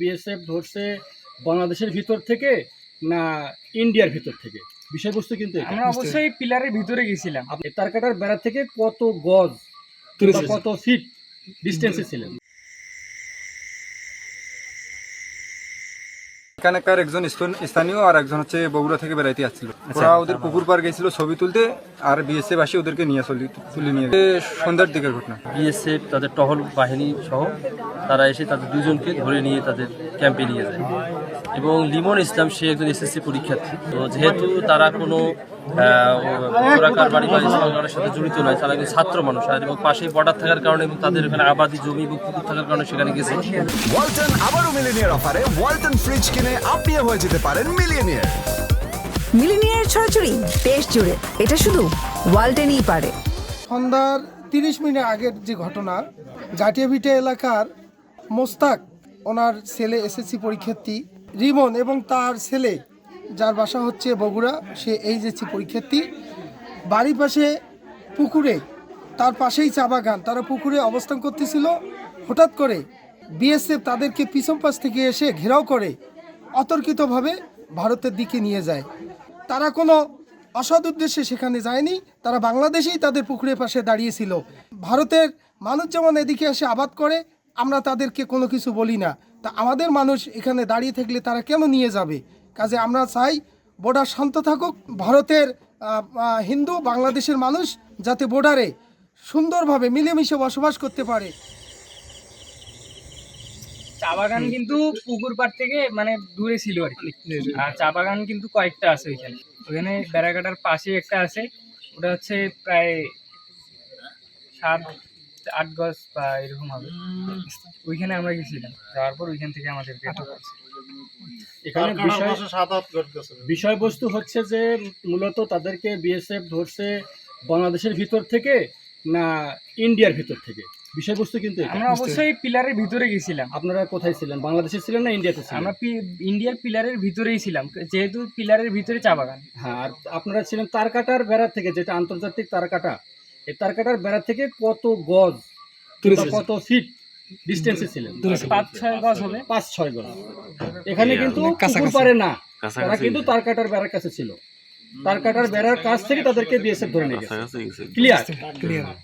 BSF ধরছে বাংলাদেশের ভিতর থেকে না ইন্ডিয়ার ভিতর থেকে? বিষয়বস্তু কিন্তু। আমরা অবশ্যই পিলারের ভিতরে গেছিলাম। তার কাটার বেড়া থেকে কত গজ কত ফিট ডিস্টেন্সে ছিলেন? এখানকার একজন স্থান- স্থানীয় আর একজন হচ্ছে বগুড়া থেকে বেড়াইতে আসছিল। ওরা ওদের পুকুর পার গেছিল ছবি তুলতে আর বিএসএফ আসি ওদেরকে নিয়ে চলি তুলে নিয়ে সন্ধ্যার দিকের ঘটনা। বিএসএফ তাদের টহল বাহিনী সহ তারা এসে তাদের দুজনকে ধরে নিয়ে তাদের ক্যাম্পে নিয়ে যায়। এবং লিমন ইসলাম সে একজন এসএসসি পরীক্ষার্থী। তো যেহেতু তারা কোনো পুরাকার বাড়ি বা ইসলামের সাথে জড়িত নয় তারা একজন ছাত্র মানুষ। আর এবং পাশেই বর্ডার থাকার কারণে এবং তাদের এখানে আবাদি জমি এবং পুকুর থাকার কারণে সেখানে গেছে। ওয়ালটন আবারও মিলিনিয়ার অফারে ওয়ালটন ফ্রিজ কিনে আপনিও হয়ে যেতে পারেন মিলিয়নিয়ার মিলিনিয়ার ছড়াছড়ি দেশ জুড়ে। এটা শুধু ওয়ালটেনই পারে। সন্ধ্যার তিরিশ মিনিট আগের যে ঘটনা গাটিয়াভিটা এলাকার মোস্তাক ওনার ছেলে এসএসসি পরীক্ষার্থী রিমন এবং তার ছেলে, যার বাসা হচ্ছে বগুড়া, সে এই এইচএসসি পরীক্ষার্থী। বাড়ির পাশে পুকুরে, তার পাশেই চা বাগান। তারা পুকুরে অবস্থান করতেছিল। হঠাৎ করে বিএসএফ তাদেরকে পিছন পাশ থেকে এসে ঘেরাও করে, অতর্কিতভাবে ভারতের দিকে নিয়ে যায়। তারা কোনো অসৎ উদ্দেশ্যে সেখানে যায়নি। তারা বাংলাদেশেই তাদের পুকুরের পাশে দাঁড়িয়েছিল। ভারতের মানুষ যেমন এদিকে এসে আবাদ করে, আমরা তাদেরকে কোনো কিছু বলি না। তা আমাদের মানুষ এখানে দাঁড়িয়ে থাকলে তারা কেন নিয়ে যাবে? কাজে আমরা চাই বর্ডার শান্ত থাকুক ভারতের হিন্দু বাংলাদেশের মানুষ যাতে বর্ডারে সুন্দরভাবে মিলেমিশে বসবাস করতে পারে। চা বাগান কিন্তু পুকুর পাড় থেকে মানে দূরে ছিল আর কি। আর চা বাগান কিন্তু কয়েকটা আছে ওইখানে। ওখানে বেড়াকাটার পাশে একটা আছে। ওটা হচ্ছে প্রায় সাত আট গজ বা এরকম হবে। ওইখানে আমরা গেছিলাম। যাওয়ার পর ওইখান থেকে আমাদেরকে আটক করছে এখানে বিষয়বস্তু হচ্ছে যে মূলত তাদেরকে বিএসএফ ধরছে বাংলাদেশের ভিতর থেকে না ইন্ডিয়ার ভিতর থেকে? বিষয়বস্তু কিন্তু আমরা অবশ্যই পিলারের ভিতরে গেছিলাম। আপনারা কোথায় ছিলেন? বাংলাদেশে ছিলেন না ইন্ডিয়াতে ছিলেন? আমরা পি- ইন্ডিয়ার পিলারের ভিতরেই ছিলাম। যেহেতু পিলারের ভিতরে চা বাগান। হ্যাঁ আর আপনারা ছিলেন তারকাটার বেড়া থেকে যেটা আন্তর্জাতিক তারকাটা। এই তারকাটার বেড়া থেকে কত গজ কত ফিট ডিস্টেন্সে ছিলেন? পাঁচ ছয় গজ হবে? পাঁচ ছয় গজ। এখানে কিন্তু পুকুর পারে না। তারা কিন্তু তারকাটার বেড়ার কাছে ছিল। তারকাটার বেড়ার কাছ থেকে তাদেরকে বিএসএফ ধরে নিয়ে গেছে। Clear clear